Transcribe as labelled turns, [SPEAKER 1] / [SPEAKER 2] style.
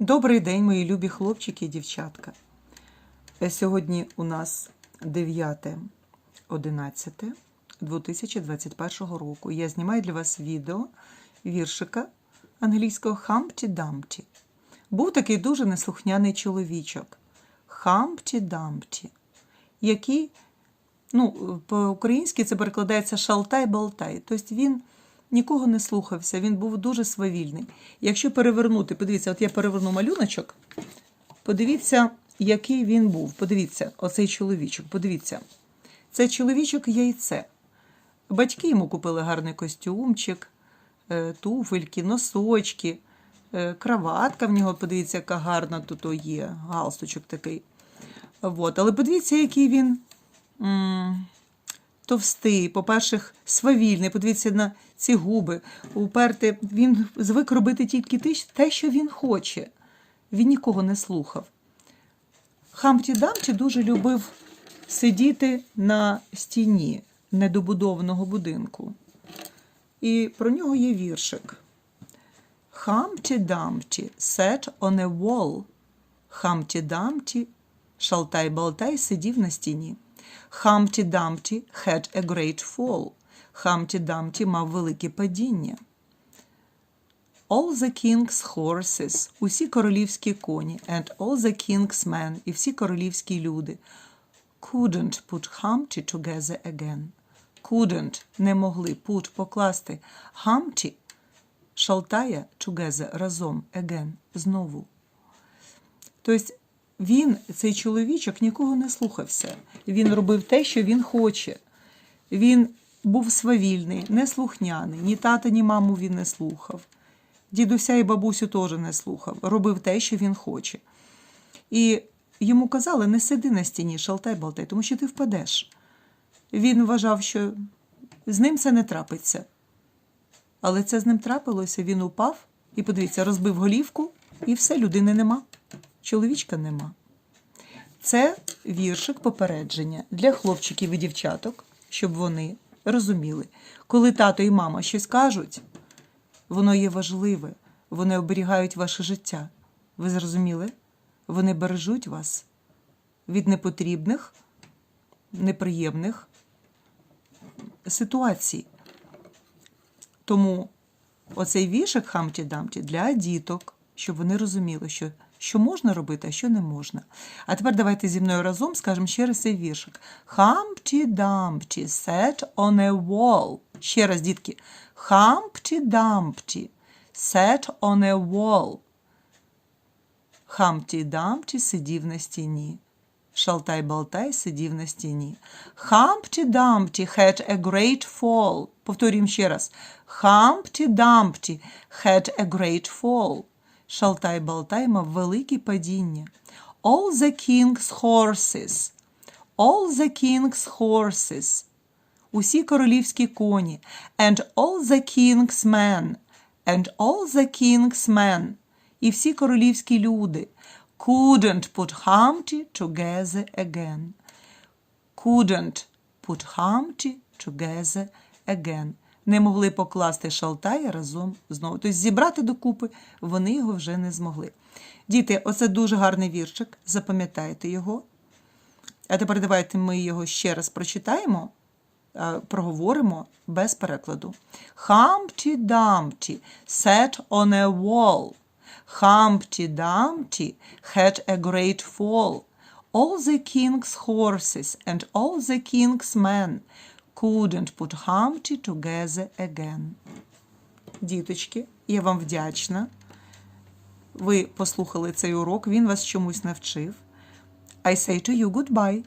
[SPEAKER 1] Добрий день, мої любі хлопчики і дівчатка. Е, Сьогодні у нас 9.11.2021 року. Я знімаю для вас відео віршика англійського Humpty Dumpty. Був такий дуже неслухняний чоловічок Humpty Dumpty, який, ну, по-українськи це перекладається шалтай-болтай. Тобто він нікого не слухався, він був дуже свавільний. Якщо перевернути, подивіться, от я переверну малюночок, подивіться, який він був. Подивіться, оцей чоловічок, подивіться. Це чоловічок яйце. Батьки йому купили гарний костюмчик, е, туфельки, носочки, е, краватка в нього, подивіться, яка гарна тут є, галстучок такий. От. Але подивіться, який він товстий, по-перше, свавільний. Подивіться на ці губи, уперти. Він звик робити тільки те, що він хоче. Він нікого не слухав. Хамті Дамті дуже любив сидіти на стіні недобудованого будинку. І про нього є віршик. Humpty Dumpty sat on a wall. Humpty Dumpty, шалтай-болтай, сидів на стіні. Humpty Dumpty had a great fall. Humpty Dumpty мав велике падіння. All the king's horses, усі королівські коні, and all the king's men, і всі королівські люди, couldn't put Humpty together again. Couldn't, не могли, put, покласти. Humpty, шалтая, together, разом, again, знову. Тобто він, цей чоловічок, нікого не слухався. Він робив те, що він хоче. Він був свавільний, неслухняний, ні тата, ні маму він не слухав. Дідуся і бабусю теж не слухав, робив те, що він хоче. І йому казали, не сиди на стіні, шалтай-болтай, тому що ти впадеш. Він вважав, що з ним це не трапиться. Але це з ним трапилося, він упав і, подивіться, розбив голівку, і все, людини нема. Чоловічка нема. Це віршик попередження для хлопчиків і дівчаток, щоб вони розуміли, коли тато і мама щось кажуть, воно є важливе, вони оберігають ваше життя. Ви зрозуміли? Вони бережуть вас від непотрібних, неприємних ситуацій. Тому оцей вішик Хамті Дамті для діток, щоб вони розуміли, що, що можна робити, а що не можна. А тепер давайте зі мною разом скажемо ще раз цей віршик. Dumpty sat on a wall. Ще раз, дітки. Dumpty sat on a wall. Хамті Дамті сидів на стіні. Шалтай-болтай сидів на стіні. Humpty Dumpty had a great fall. Повторюємо ще раз. Humpty Dumpty had a great fall. Шалтай-болтай мав велике падіння. All the king's horses. All the king's horses. Усі королівські коні. And all the king's men. And all the king's men. І всі королівські люди. Couldn't put Humpty together again. Couldn't put Humpty together again. Не могли покласти шалтая разом знову. Тобто зібрати докупи вони його вже не змогли. Діти, оце дуже гарний віршик. Запам'ятайте його. А тепер давайте ми його ще раз прочитаємо, проговоримо без перекладу. Humpty Dumpty sat on a wall. Humpty Dumpty had a great fall. All the king's horses and all the king's men couldn't put Humpty together again. Діточки, я вам вдячна. Ви послухали цей урок, він вас чомусь навчив. I say to you goodbye.